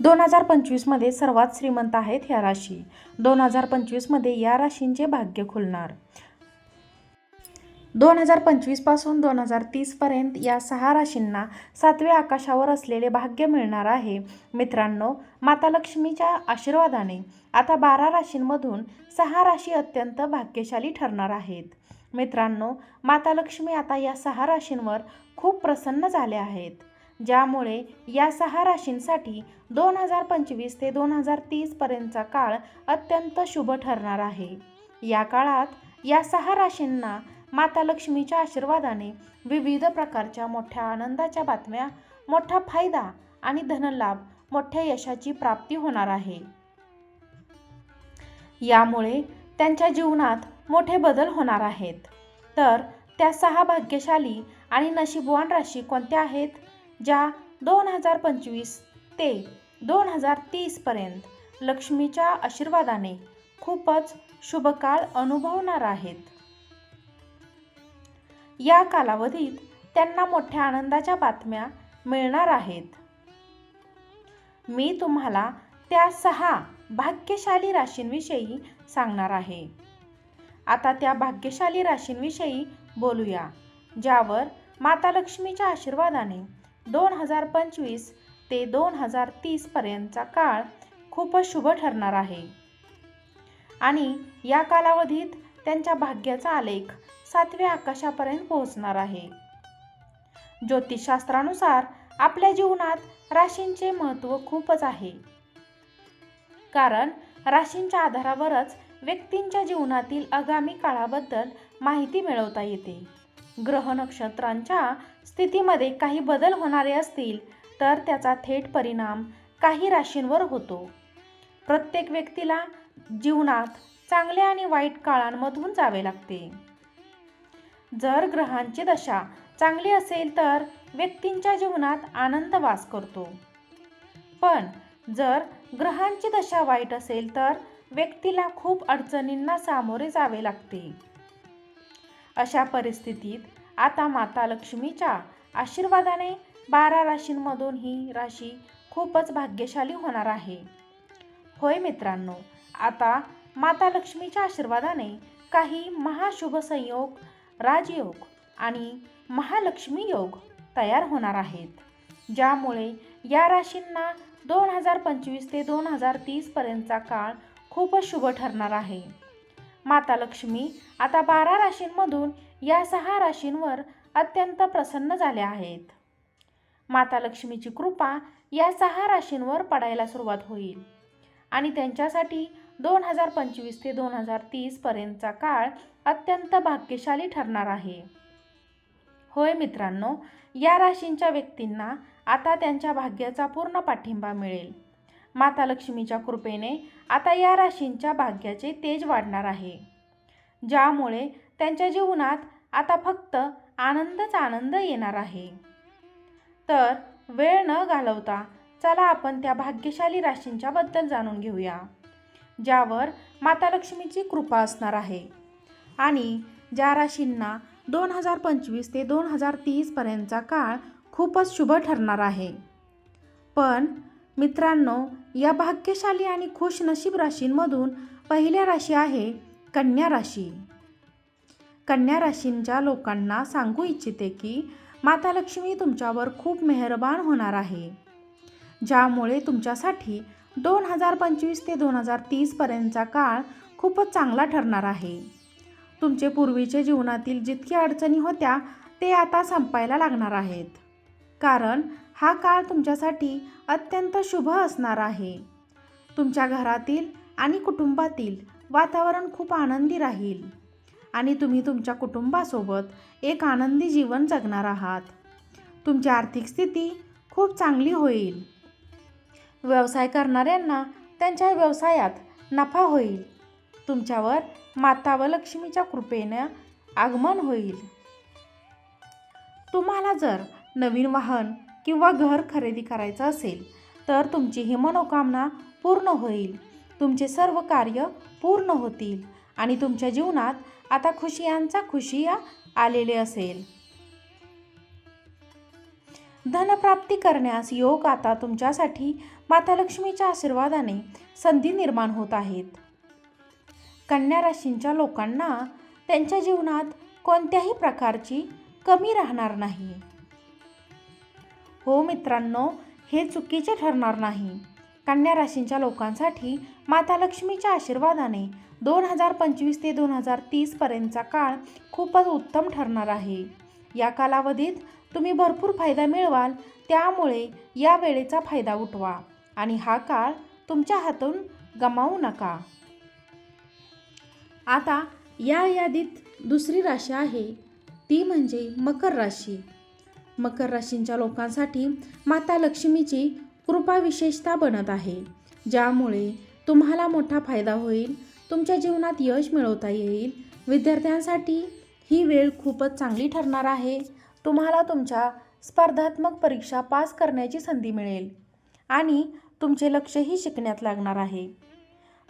दोन हजार पंचवीसमध्ये सर्वात श्रीमंत आहेत ह्या राशी. दोन हजार पंचवीसमध्ये या राशींचे भाग्य खुलणार. दोन हजार पंचवीसपासून दोन हजार तीसपर्यंत या सहा राशींना सातव्या आकाशावर असलेले भाग्य मिळणार आहे. मित्रांनो माता लक्ष्मीच्या आशीर्वादाने आता बारा राशींमधून सहा राशी अत्यंत भाग्यशाली ठरणार आहेत. मित्रांनो माता लक्ष्मी आता या सहा राशींवर खूप प्रसन्न झाल्या आहेत. ज्यामुळे या सहा राशींसाठी दोन हजार पंचवीस ते दोन हजार तीसपर्यंतचा काळ अत्यंत शुभ ठरणार आहे. या काळात या सहा राशींना माता लक्ष्मीच्या आशीर्वादाने विविध प्रकारच्या मोठ्या आनंदाच्या बातम्या मोठा फायदा आणि धनलाभ मोठ्या यशाची प्राप्ती होणार आहे. यामुळे त्यांच्या जीवनात मोठे बदल होणार आहेत. तर त्या सहा भाग्यशाली आणि नशीबवान राशी कोणत्या आहेत? ज्या दोन हजार पंचवीस ते दोन हजार तीसपर्यंत लक्ष्मीच्या आशीर्वादाने खूपच शुभकाळ अनुभवणार आहेत. या कालावधीत त्यांना मोठ्या आनंदाच्या बातम्या मिळणार आहेत. मी तुम्हाला त्या सहा भाग्यशाली राशींविषयी सांगणार आहे. आता त्या भाग्यशाली राशींविषयी बोलूया ज्यावर माता लक्ष्मीच्या आशीर्वादाने दोन हजार पंचवीस ते दोन हजार तीसपर्यंतचा काळ खूपच शुभ ठरणार आहे. आणि या कालावधीत त्यांच्या भाग्याचा आलेख सातव्या आकाशापर्यंत पोहोचणार आहे. ज्योतिषशास्त्रानुसार आपल्या जीवनात राशींचे महत्त्व खूपच आहे. कारण राशींच्या आधारावरच व्यक्तींच्या जीवनातील आगामी काळाबद्दल माहिती मिळवता येते. ग्रह नक्षत्रांच्या स्थितीमध्ये काही बदल होणारे असतील तर त्याचा थेट परिणाम काही राशींवर होतो. प्रत्येक व्यक्तीला जीवनात चांगल्या आणि वाईट काळांमधून जावे लागते. जर ग्रहांची दशा चांगली असेल तर व्यक्तींच्या जीवनात आनंद वास करतो. पण जर ग्रहांची दशा वाईट असेल तर व्यक्तीला खूप अडचणींना सामोरे जावे लागते. अशा परिस्थितीत आता माता लक्ष्मीच्या आशीर्वादाने बारा राशींमधून ही राशी खूपच भाग्यशाली होणार आहे. होय मित्रांनो आता माता लक्ष्मीच्या आशीर्वादाने काही महाशुभ संयोग राजयोग आणि महालक्ष्मी योग तयार होणार आहेत ज्यामुळे या राशींना दोन हजार पंचवीस ते दोन हजार तीसपर्यंतचा काळ खूपच शुभ ठरणार आहे. माता लक्ष्मी आता बारा राशींमधून या सहा राशींवर अत्यंत प्रसन्न झाल्या आहेत. माता लक्ष्मीची कृपा या सहा राशींवर पडायला सुरुवात होईल. आणि त्यांच्यासाठी दोन हजार पंचवीस ते दोन हजार तीसपर्यंतचा काळ अत्यंत भाग्यशाली ठरणार आहे. होय मित्रांनो या राशींच्या व्यक्तींना आता त्यांच्या भाग्याचा पूर्ण पाठिंबा मिळेल. माता लक्ष्मीच्या कृपेने आता या राशींच्या भाग्याचे तेज वाढणार आहे. ज्यामुळे त्यांच्या जीवनात आता फक्त आनंदच आनंद येणार आहे. तर वेळ न घालवता चला आपण त्या भाग्यशाली राशींच्या बद्दल जाणून घेऊया ज्यावर माता लक्ष्मीची कृपा असणार आहे. आणि ज्या राशींना दोन हजार पंचवीस ते दोन हजार तीसपर्यंतचा काळ खूपच शुभ ठरणार आहे. पण मित्रांनो या भाग्यशाली आणि खुशनशीब राशींमधून पहिल्या राशी आहे कन्या राशी. कन्या राशींच्या लोकांना सांगू इच्छिते की माता लक्ष्मी तुमच्यावर खूप मेहरबान होणार आहे. ज्यामुळे तुमच्यासाठी दोन हजार पंचवीस ते दोन हजार तीसपर्यंतचा काळ खूपच चांगला ठरणार आहे. तुमचे पूर्वीचे जीवनातील जितकी अडचणी होत्या ते आता संपायला लागणार आहेत. कारण हा काळ तुमच्यासाठी अत्यंत शुभ असणार आहे. तुमच्या घरातील आणि कुटुंबातील वातावरण खूप आनंदी राहील आणि तुम्ही तुमच्या कुटुंबासोबत एक आनंदी जीवन जगणार आहात. तुमची आर्थिक स्थिती खूप चांगली होईल. व्यवसाय करणाऱ्यांना त्यांच्या व्यवसायात नफा होईल. तुमच्यावर माता व लक्ष्मीच्या कृपेनं आगमन होईल. तुम्हाला जर नवीन वाहन किंवा घर खरेदी करायचं असेल तर तुमची ही मनोकामना पूर्ण होईल. तुमचे सर्व कार्य पूर्ण होतील आणि तुमच्या जीवनात आता खुशियांचा खुशिया आलेले असेल. धनप्राप्ती करण्यास योग आता तुमच्यासाठी माता लक्ष्मीच्या आशीर्वादाने संधी निर्माण होत आहेत. कन्या राशींच्या लोकांना त्यांच्या जीवनात कोणत्याही प्रकारची कमी राहणार नाही. हो मित्रांनो हे चुकीचे ठरणार नाही. कन्या राशींच्या लोकांसाठी माता लक्ष्मीच्या आशीर्वादाने दोन हजार पंचवीस ते दोन हजार तीसपर्यंतचा काळ खूपच उत्तम ठरणार आहे. या कालावधीत तुम्ही भरपूर फायदा मिळवाल त्यामुळे या वेळेचा फायदा उठवा आणि हा काळ तुमच्या हातून गमावू नका. आता या यादीत दुसरी राशी आहे ती म्हणजे मकर राशी. मकर राशींच्या लोकांसाठी माता लक्ष्मीची कृपा विशेषता बनत आहे. ज्यामुळे तुम्हाला मोठा फायदा होईल तुमच्या जीवनात यश मिळवता येईल. विद्यार्थ्यांसाठी ही वेळ खूपच चांगली ठरणार आहे. तुम्हाला तुमच्या स्पर्धात्मक परीक्षा पास करण्याची संधी मिळेल आणि तुमचे लक्षही शिकण्यात लागणार आहे.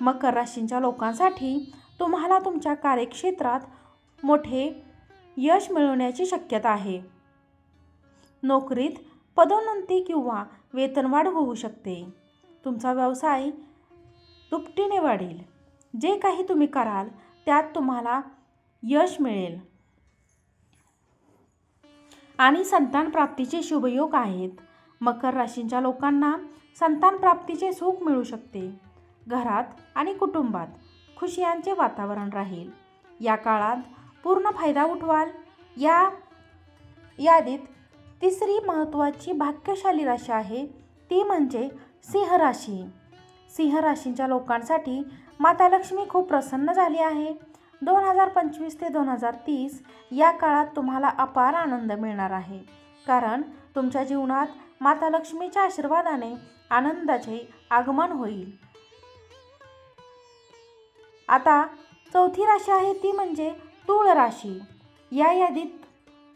मकर राशींच्या लोकांसाठी तुम्हाला तुमच्या कार्यक्षेत्रात मोठे यश मिळवण्याची शक्यता आहे. नोकरीत पदोन्नती किंवा वेतनवाढ होऊ शकते. तुमचा व्यवसाय दुपटीने वाढेल. जे काही तुम्ही कराल त्यात तुम्हाला यश मिळेल. आणि संतान प्राप्तीचे शुभयोग आहेत. मकर राशींच्या लोकांना संतान प्राप्तीचे सुख मिळू शकते. घरात आणि कुटुंबात खुशियांचे वातावरण राहील. या काळात पूर्ण फायदा उठवाल. या यादीत तिसरी महत्त्वाची भाग्यशाली राशी आहे ती म्हणजे सिंह राशी. सिंह राशींच्या लोकांसाठी माता लक्ष्मी खूप प्रसन्न झाली आहे. दोन हजार पंचवीस ते दोन हजार तीस या काळात तुम्हाला अपार आनंद मिळणार आहे. कारण तुमच्या जीवनात माता लक्ष्मीच्या आशीर्वादाने आनंदाचे आगमन होईल. आता चौथी राशी आहे ती म्हणजे तूळ राशी. या यादीत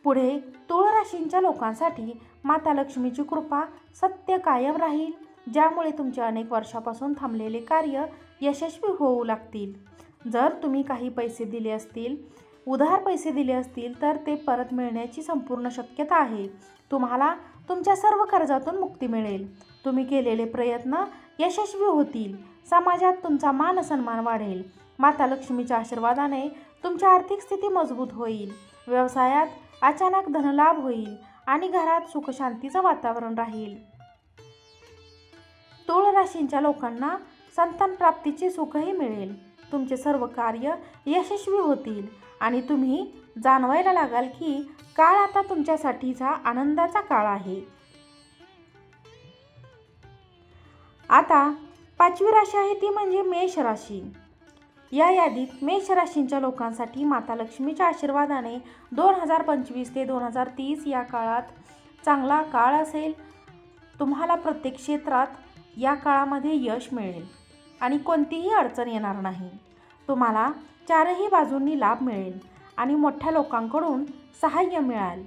पुढे तूळ राशींच्या लोकांसाठी माता लक्ष्मीची कृपा सत्य कायम राहील ज्यामुळे तुमचे अनेक वर्षापासून थांबलेले कार्य यशस्वी होऊ लागतील. जर तुम्ही काही पैसे दिले असतील उधार पैसे दिले असतील तर ते परत मिळण्याची संपूर्ण शक्यता आहे. तुम्हाला तुमच्या सर्व कर्जातून मुक्ती मिळेल. तुम्ही केलेले प्रयत्न यशस्वी होतील. समाजात तुमचा मान सन्मान वाढेल. माता लक्ष्मीच्या आशीर्वादाने तुमची आर्थिक स्थिती मजबूत होईल. व्यवसायात अचानक धनलाभ होईल आणि घरात सुखशांतीचं वातावरण राहील. तूळ राशींच्या लोकांना संतान प्राप्तीचे सुखही मिळेल. तुमचे सर्व कार्य यशस्वी होतील आणि तुम्ही जाणवायला लागाल की काळ आता तुमच्यासाठीचा आनंदाचा काळ आहे. आता पाचवी राशी आहे ती म्हणजे मेष राशी. या यादीत मेष राशींच्या लोकांसाठी माता लक्ष्मीच्या आशीर्वादाने दोन हजार पंचवीस ते दोन हजार तीस या काळात चांगला काळ असेल. तुम्हाला प्रत्येक क्षेत्रात या काळामध्ये यश मिळेल आणि कोणतीही अडचण येणार नाही. तुम्हाला चारही बाजूंनी लाभ मिळेल आणि मोठ्या लोकांकडून सहाय्य मिळाल.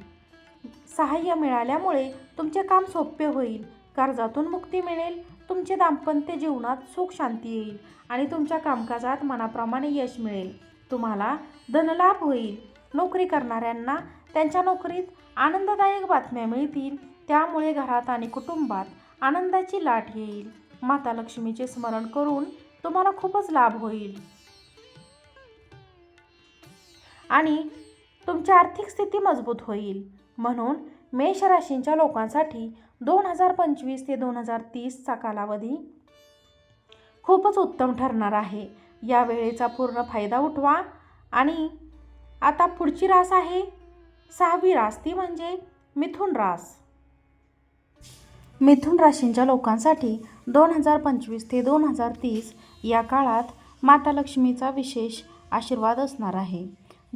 सहाय्य मिळाल्यामुळे तुमचे काम सोपे होईल कर्जातून मुक्ती मिळेल तुमचे दाम्पत्य जीवनात सुख शांती येईल आणि तुमच्या कामकाजात मनाप्रमाणे यश मिळेल. तुम्हाला धनलाभ होईल. नोकरी करणाऱ्यांना त्यांच्या नोकरीत आनंददायक बातम्या मिळतील. त्यामुळे घरात आणि कुटुंबात आनंदाची लाट येईल. माता लक्ष्मीचे स्मरण करून तुम्हाला खूपच लाभ होईल. आणि तुमची आर्थिक स्थिती मजबूत होईल. म्हणून मेष राशींच्या लोकांसाठी दोन हजार पंचवीस ते दोन हजार तीसचा कालावधी खूपच उत्तम ठरणार आहे. या वेळेचा पूर्ण फायदा उठवा आणि आता पुढची रास आहे. सहावी रास ती म्हणजे मिथुन रास. मिथुन राशींच्या लोकांसाठी दोन हजार पंचवीस ते दोन हजार तीस या काळात माता लक्ष्मीचा विशेष आशीर्वाद असणार आहे.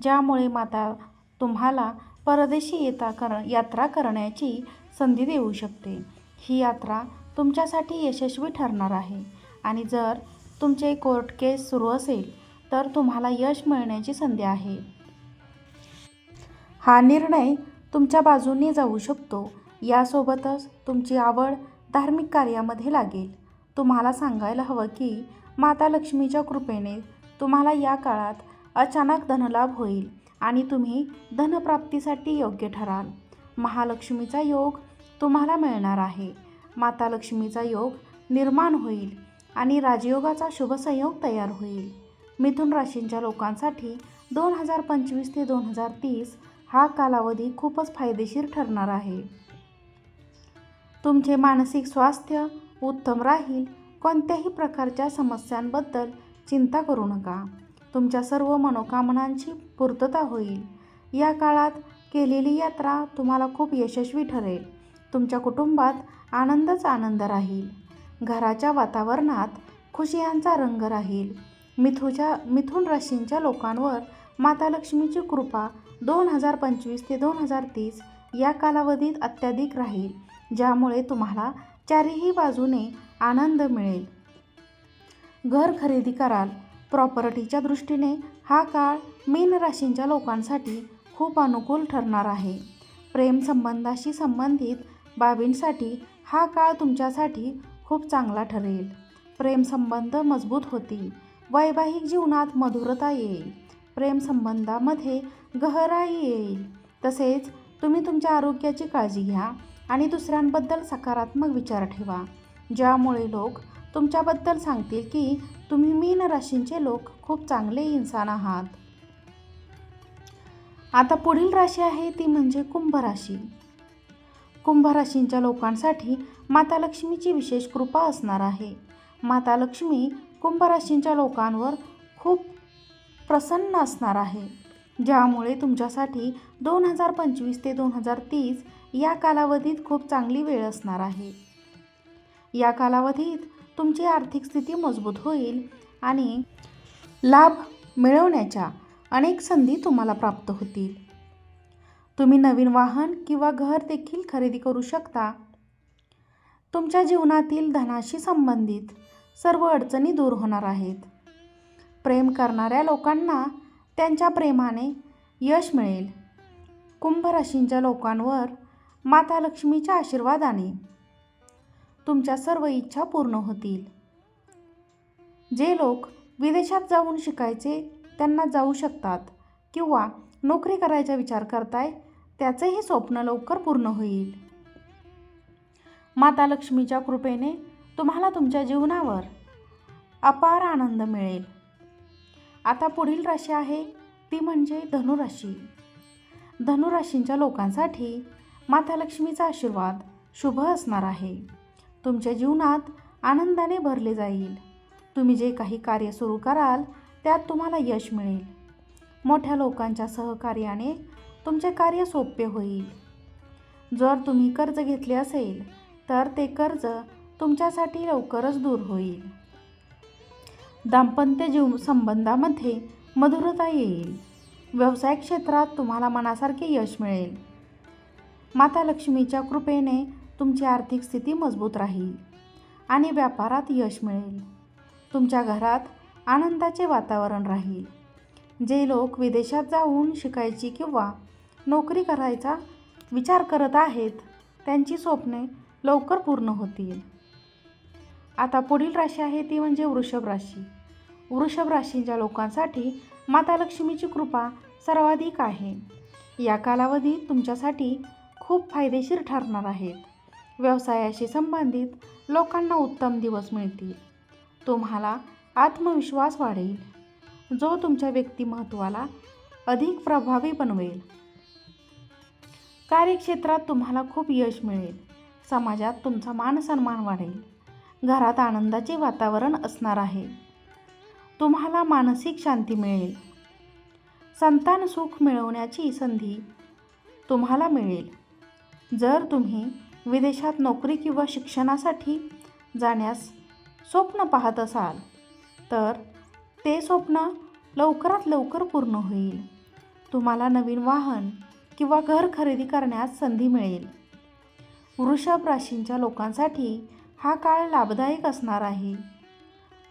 ज्यामुळे माता तुम्हाला परदेशी येता कर यात्रा करण्याची संधी देऊ शकते. ही यात्रा तुमच्यासाठी यशस्वी ठरणार आहे. आणि जर तुमचे कोर्ट केस सुरू असेल तर तुम्हाला यश मिळण्याची संधी आहे. हा निर्णय तुमच्या बाजूने जाऊ शकतो. यासोबतच तुमची आवड धार्मिक कार्यामध्ये लागेल. तुम्हाला सांगायला हवं की माता लक्ष्मीच्या कृपेने तुम्हाला या काळात अचानक धनलाभ होईल आणि तुम्ही धनप्राप्तीसाठी योग्य ठराल. महालक्ष्मीचा योग तुम्हाला मिळणार आहे. माता लक्ष्मीचा योग निर्माण होईल आणि राजयोगाचा शुभसंयोग तयार होईल. मिथुन राशींच्या लोकांसाठी दोन हजार पंचवीस ते दोन हजार तीस हा कालावधी खूपच फायदेशीर ठरणार आहे. तुमचे मानसिक स्वास्थ्य उत्तम राहील. कोणत्याही प्रकारच्या समस्यांबद्दल चिंता करू नका. तुमच्या सर्व मनोकामनांची पूर्तता होईल. या काळात केलेली यात्रा तुम्हाला खूप यशस्वी ठरेल. तुमच्या कुटुंबात आनंदच आनंद राहील. घराच्या वातावरणात खुशियांचा रंग राहील. मिथुच्या मिथुन राशींच्या लोकांवर माता लक्ष्मीची कृपा दोन हजार पंचवीस ते दोन हजार तीस या कालावधीत अत्याधिक राहील ज्यामुळे तुम्हाला चारही बाजूने आनंद मिळेल. घर खरेदी कराल प्रॉपर्टीच्या दृष्टीने हा काळ मीन राशींच्या लोकांसाठी खूप अनुकूल ठरणार आहे. प्रेमसंबंधाशी संबंधित बाबींसाठी हा काळ तुमच्यासाठी खूप चांगला ठरेल. प्रेमसंबंध मजबूत होतील. वैवाहिक जीवनात मधुरता येईल. प्रेमसंबंधामध्ये गहराई येईल. तसेच तुम्ही तुमच्या आरोग्याची काळजी घ्या आणि दुसऱ्यांबद्दल सकारात्मक विचार ठेवा. ज्यामुळे लोक तुमच्याबद्दल सांगतील की तुम्ही मीन राशींचे लोक खूप चांगले इन्सान आहात. आता पुढील राशी आहे ती म्हणजे कुंभ राशी. कुंभ राशींच्या लोकांसाठी माता लक्ष्मीची विशेष कृपा असणार आहे. माता लक्ष्मी कुंभ राशींच्या लोकांवर खूप प्रसन्न असणार आहे. ज्यामुळे तुमच्यासाठी दोन हजार पंचवीस ते दोन हजार तीस या कालावधीत खूप चांगली वेळ असणार आहे. या कालावधीत तुमची आर्थिक स्थिती मजबूत होईल आणि लाभ मिळवण्याच्या अनेक संधी तुम्हाला प्राप्त होतील. तुम्ही नवीन वाहन किंवा घर देखील खरेदी करू शकता. तुमच्या जीवनातील धनाशी संबंधित सर्व अडचणी दूर होणार आहेत. प्रेम करणाऱ्या लोकांना त्यांच्या प्रेमाने यश मिळेल. कुंभ राशींच्या लोकांवर माता लक्ष्मीच्या आशीर्वादाने तुमच्या सर्व इच्छा पूर्ण होतील. जे लोक विदेशात जाऊन शिकायचे त्यांना जाऊ शकतात किंवा नोकरी करायचा विचार करताय त्याचेही स्वप्न लवकर पूर्ण होईल. माता लक्ष्मीच्या कृपेने तुम्हाला तुमच्या जीवनावर अपार आनंद मिळेल. आता पुढील राशी आहे ती म्हणजे धनुराशी. धनुराशींच्या लोकांसाठी माता लक्ष्मीचा आशीर्वाद शुभ असणार आहे. तुमच्या जीवनात आनंदाने भरले जाईल. तुम्ही जे काही कार्य सुरू कराल त्यात तुम्हाला यश मिळेल. मोठ्या लोकांच्या सहकार्याने तुमचे कार्य सोपे होईल. जर तुम्ही कर्ज घेतले असेल तर ते कर्ज तुमच्यासाठी लवकरच दूर होईल. दाम्पत्य जीव संबंधामध्ये मधुरता येईल. व्यवसाय क्षेत्रात तुम्हाला मनासारखे यश मिळेल. माता लक्ष्मीच्या कृपेने तुमची आर्थिक स्थिती मजबूत राहील आणि व्यापारात यश मिळेल. तुमच्या घरात आनंदाचे वातावरण राहील. जे लोक विदेशात जाऊन शिकायची किंवा नोकरी करायचा विचार करत आहेत त्यांची स्वप्ने लवकर पूर्ण होतील. आता पुढील राशी आहे ती म्हणजे वृषभ राशी. वृषभ राशीच्या लोकांसाठी माता लक्ष्मीची कृपा सर्वाधिक आहे. या कालावधीत तुमच्यासाठी खूप फायदेशीर ठरणार आहेत. व्यवसायाशी संबंधित लोकांना उत्तम दिवस मिळतील. तुम्हाला आत्मविश्वास वाढेल. जो तुमच्या व्यक्तिमत्वाला अधिक प्रभावी बनवेल. कार्यक्षेत्रात तुम्हाला खूप यश मिळेल. समाजात तुमचा मानसन्मान वाढेल. घरात आनंदाचे वातावरण असणार आहे. तुम्हाला मानसिक शांती मिळेल. संतान सुख मिळवण्याची संधी तुम्हाला मिळेल. जर तुम्ही विदेशात नोकरी किंवा शिक्षणासाठी जाण्यास स्वप्न पाहत असाल तर ते स्वप्न लवकरात लवकर पूर्ण होईल. तुम्हाला नवीन वाहन किंवा घर खरेदी करण्यास संधी मिळेल. वृषभ राशींच्या लोकांसाठी हा काळ लाभदायक असणार आहे.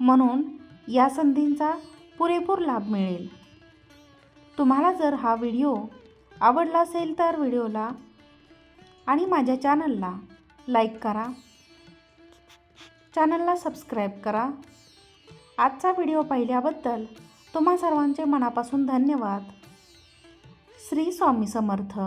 म्हणून या संधींचा पुरेपूर लाभ मिळेल. तुम्हाला जर हा व्हिडिओ आवडला असेल तर व्हिडिओला आणि माझ्या चॅनलला लाईक करा. चॅनलला सबस्क्राईब करा. आजचा व्हिडिओ पाहिल्याबद्दल तुम्हा सर्वांचे मनापासून धन्यवाद. श्री स्वामी समर्थ.